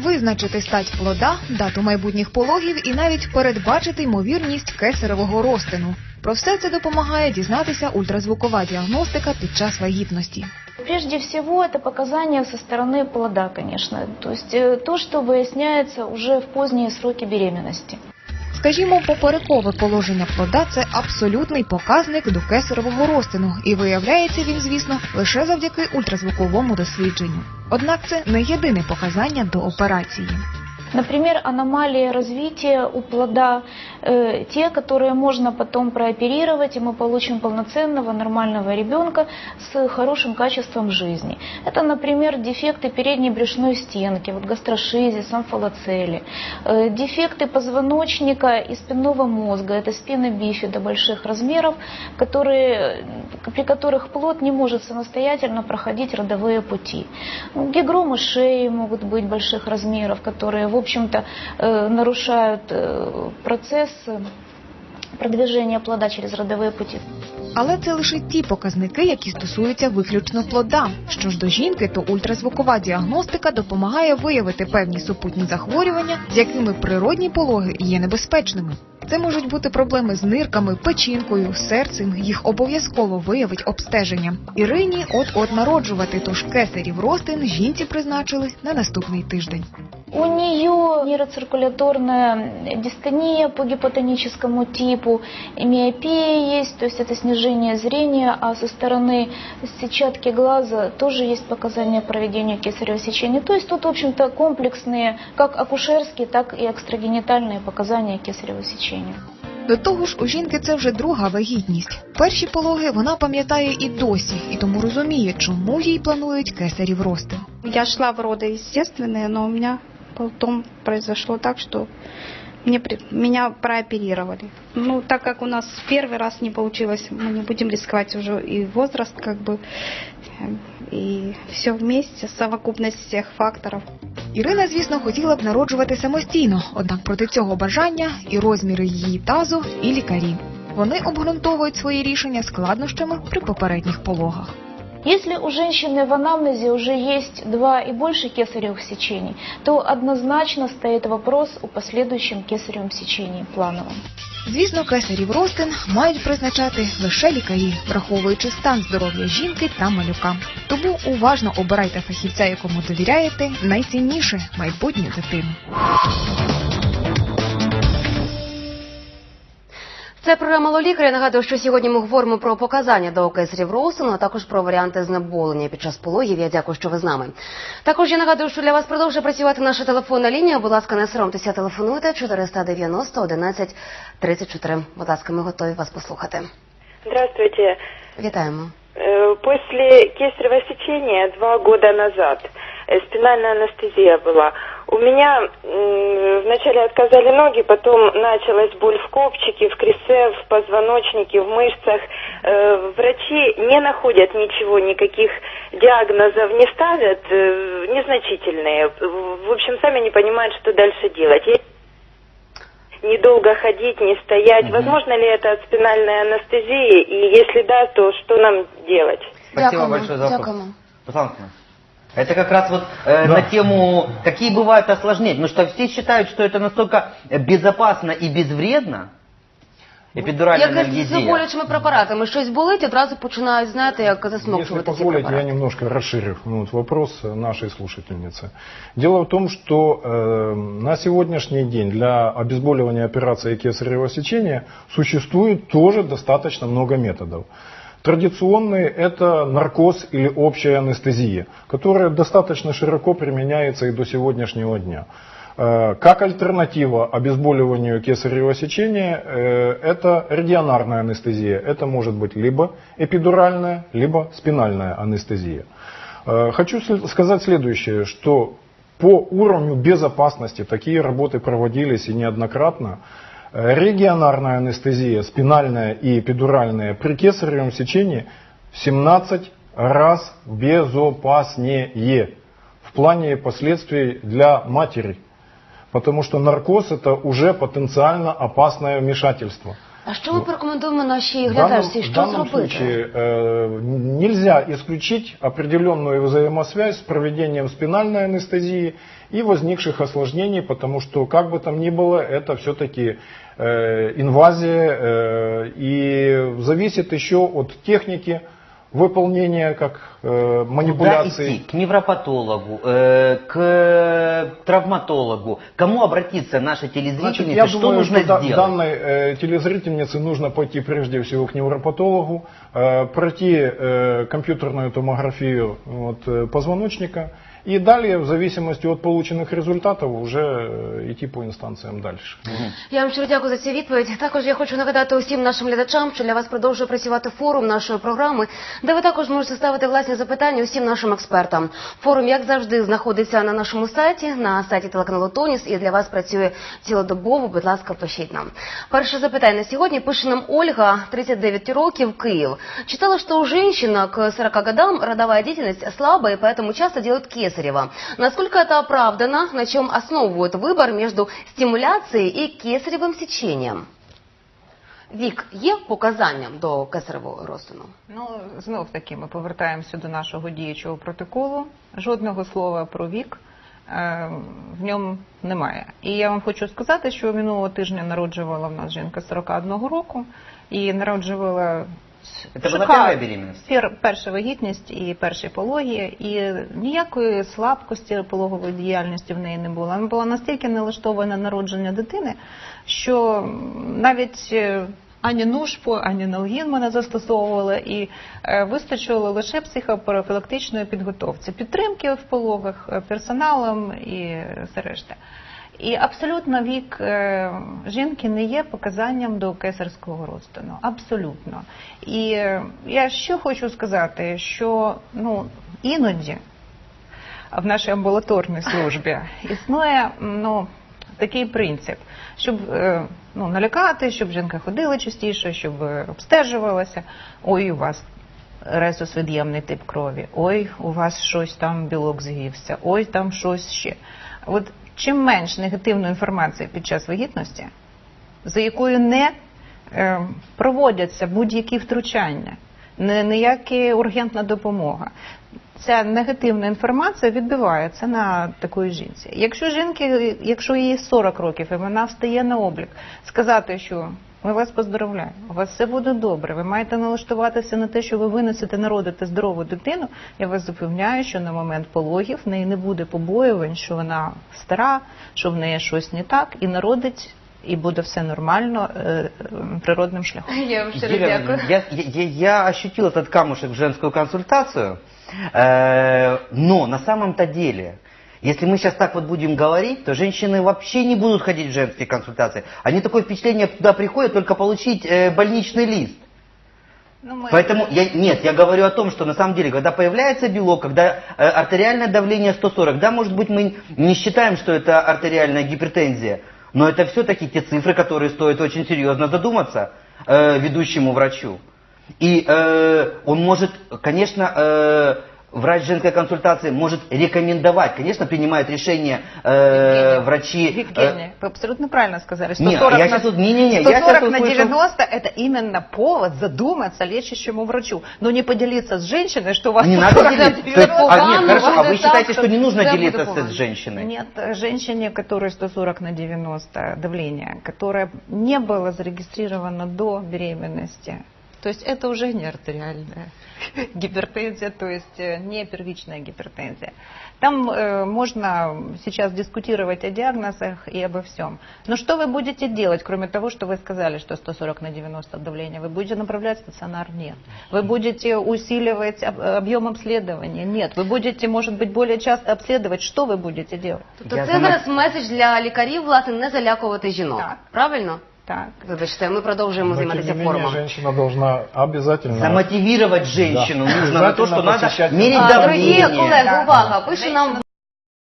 визначити стать плода, дату майбутніх пологів і навіть передбачити ймовірність кесаревого розтину. Про все це допомагає дізнатися ультразвукова діагностика під час вагітності. Прежде всего, это показания со стороны плода, конечно. То есть э, то, что выясняется уже в поздние сроки беременности. Скажімо, поперекове положення плода це абсолютний показник до кесарового розтину, і виявляється він, звісно, лише завдяки ультразвуковому дослідженню. Однак це не єдине показання до операції. Например, аномалии развития у плода, э, те, которые можно потом прооперировать, и мы получим полноценного нормального ребенка с хорошим качеством жизни. Это, например, дефекты передней брюшной стенки, вот гастрошизис, амфалоцели, э, дефекты позвоночника и спинного мозга, это спины бифида больших размеров, которые, при которых плод не может самостоятельно проходить родовые пути. Гигромы шеи могут быть больших размеров, которые, в общем-то, э, нарушают э, процесс э, продвижения плода через родовые пути. Але це лише ті показники, які стосуються виключно плода. Що ж до жінки, то ультразвукова діагностика допомагає виявити певні супутні захворювання, з якими природні пологи є небезпечними. Це можуть бути проблеми з нирками, печінкою, серцем. Їх обов'язково виявить обстеження. Ірині от-от народжувати, тож кесарів ростин жінці призначили на наступний тиждень. У нее нейроциркуляторная дистония по гипотоническому типу, миопия есть, то есть это снижение зрения, а со стороны сетчатки глаза тоже есть показания проведения кесарево сечения. То есть тут, в общем-то, комплексные, как акушерские, так и экстрагенитальные показания кесарево сечения. До того ж, у жінки це вже друга вагітність. Перші пологи вона пам'ятає і досі, і тому розуміє, чому їй планують кесарів ростин. Я шла в роды естественные, но у меня потом произошло так, что мне, при- меня прооперировали. Ну, так как у нас первый раз не получилось, мы не будем рисковать уже и возраст, как бы, э, и все вместе, совокупность всех факторов. Ірина, звісно, хотіла б народжувати самостійно, однак проти цього бажання і розміри її тазу, і лікарі. Вони обґрунтовують свої рішення складнощами при попередніх пологах. Если у женщины в анамнезе уже есть два и больше кесаревых сечений, то однозначно стоит вопрос о последующем кесаревом сечении плановом. Звісно, кесарів ростин мають призначати лише лікарі, враховуючи стан здоров'я жінки та малюка. Тому уважно обирайте фахівця, якому довіряєте, найцінніше майбутню дитину. Це програма «Лолікар». Я нагадую, що сьогодні ми говоримо про показання до кесарів розтину, а також про варіанти знеболення під час пологів. Я дякую, що ви з нами. Також я нагадую, що для вас продовжує працювати наша телефонна лінія. Будь ласка, не соромтеся, телефонуйте 490 11 34. Будь ласка, ми готові вас послухати. Здравствуйте. Вітаємо. Э, После кесарево сечения два года назад э, спинальная анестезия была. У меня вначале отказали ноги, потом началась боль в копчике, в кресе, в позвоночнике, в мышцах. Э, Врачи не находят ничего, никаких диагнозов не ставят, э, незначительные. В общем, сами не понимают, что дальше делать. Я недолго ходить, не стоять. Возможно ли это от спинальной анестезии? И если да, то что нам делать? Спасибо Дякуємо. большое за вопрос. Дякуємо. Это как раз вот э, на тему, какие бывают осложнения. Потому что все считают, что это настолько безопасно и безвредно. Эпидуральная Як з анальгезия. болючими препаратами щось болить, одразу починають, знаєте, як Если засмокчувати ці позволите, я препарати. немножко расширю ну, вот вопрос э, нашей слушательницы. Дело в том, что э, на сегодняшний день для обезболивания операции кесарево сечения существует тоже достаточно много методов. Традиционный – это наркоз или общая анестезия, которая достаточно широко применяется и до сегодняшнего дня. Э, Как альтернатива обезболиванию кесарево сечения э, это радионарная анестезия. Это может быть либо эпидуральная, либо спинальная анестезия. Э, Хочу сказать следующее, что по уровню безопасности такие работы проводились и неоднократно. Регионарная анестезия, спинальная и эпидуральная при кесаревом сечении в 17 раз безопаснее в плане последствий для матери. Потому что наркоз это уже потенциально опасное вмешательство. А що ми порекомендуємо нашій В данном, глядачці? в Що данном зробити? случае э, нельзя исключить определенную взаимосвязь с проведением спинальной анестезии и возникших осложнений, потому что, как бы там ни было, это все-таки инвазия э, и зависит еще от техники выполнения, как э, Куда манипуляции. идти? К невропатологу, э, к травматологу. Кому обратиться нашей телезрительнице? Значит, я что думаю, нужно что да- сделать? данной э, телезрительнице нужно пойти прежде всего к невропатологу, э, пройти э, компьютерную томографию вот, э, позвоночника и далее, в зависимости от полученных результатов, уже э, идти по инстанциям дальше. Я вам щиро дякую за цю відповідь. Також я хочу нагадати усім нашим глядачам, що для вас продовжує працювати форум нашої програми, де ви також можете ставити власні запитання усім нашим експертам. Форум, як завжди, знаходиться на нашому сайті, на сайті телеканалу Тоніс, і для вас працює цілодобово. Будь ласка, пишіть нам. Перше запитання сьогодні пише нам Ольга, 39 років, Киев. Читала, что у женщин к 40 годам родовая деятельность слабая, и поэтому часто делают кесарево. Насколько это оправдано? На чем основывают выбор между стимуляцией и кесаревым сечением? Вік, є показанням до кесаревого розтину? Ну, знов таки, ми повертаємося до нашого діючого протоколу. Жодного слова про вік е, в ньому немає. І я вам хочу сказати, що минулого тижня народжувала в нас жінка 41 року і народжувала Это была шикар- первая беременность? Пер, перша вагітність і перші пологі, і ніякої слабкості пологової діяльності в неї не було. Вона була настільки налаштована на народження дитини, що навіть е, ані нушпу, ані налгін ми не застосовували, і е, вистачило лише психопрофілактичної підготовці, підтримки в пологах е, персоналом і все решта. І абсолютно вік е, жінки не є показанням до кесарського розтину. Абсолютно. І е, я що хочу сказати, що ну іноді в нашій амбулаторній службі існує ну, такий принцип, щоб е, ну, налякати, щоб жінка ходила частіше, щоб обстежувалася. Ой, у вас резусвід'ємний тип крові, ой, у вас щось там білок з'ївся, ой, там щось ще. От чим менш негативної інформації під час вагітності, за якою не е, проводяться будь-які втручання, ніяка ургентна допомога. Ця негативна інформація відбивається на такої жінці. Якщо жінки, якщо їй 40 років і вона встає на облік, сказати, що ми вас поздоровляємо, у вас все буде добре, ви маєте налаштуватися на те, що ви винесете народити здорову дитину. Я вас запевняю, що на момент пологів в неї не буде побоювань, що вона стара, що в неї щось не так, і народить, і буде все нормально е, е, природним шляхом. Я вам щиро дякую. я, я, я ощутил этот камушек в женскую консультацию, э, но на самом-то деле, если мы сейчас так вот будем говорить, то женщины вообще не будут ходить в женские консультации. Они такое впечатление туда приходят только получить э, больничный лист. Ну, ми- Поэтому я, нет, я говорю о том, что на самом деле, когда появляется белок, когда э, артериальное давление 140, да, может быть, мы не считаем, что это артериальная гипертензия, но это все-таки те цифры, которые стоит очень серьезно задуматься э, ведущему врачу. И э, он может, конечно, э, врач женской консультации может рекомендовать, конечно, принимают решение э, Евгения, врачи. э, Евгения, вы абсолютно правильно сказали. Не, 140 я на, щас вот- не-не-не, я 140 щас на услышал- 90 это именно повод задуматься лечащему врачу. Но не поделиться с женщиной, что у вас не 140 надо на делиться. То есть, 90. а, нет, хорошо, а вы считаете, что не нужно делиться погано. с женщиной? Нет, э, женщине, которой 140 на 90 давление, которое не было зарегистрировано до беременности, то есть это уже не артериальная гипертензия, то есть э, не первичная гипертензия. Там э, можно сейчас дискутировать о диагнозах и обо всем. Но что вы будете делать, кроме того, что вы сказали, что 140 на 90 давление? Вы будете направлять в стационар? Нет. Вы будете усиливать об- объем обследования? Нет. Вы будете, может быть, более часто обследовать? Что вы будете делать? Тобто Я це знаю. зараз меседж для лікарів, власне, не залякувати жінок. Так. Правильно? Так. Вибачте, ми продовжуємо Но, тем займатися не женщина должна обязательно... Замотивировать женщину Да. нужно на то, что надо мерить А, давление. Дорогі колеги, увага! Пише нам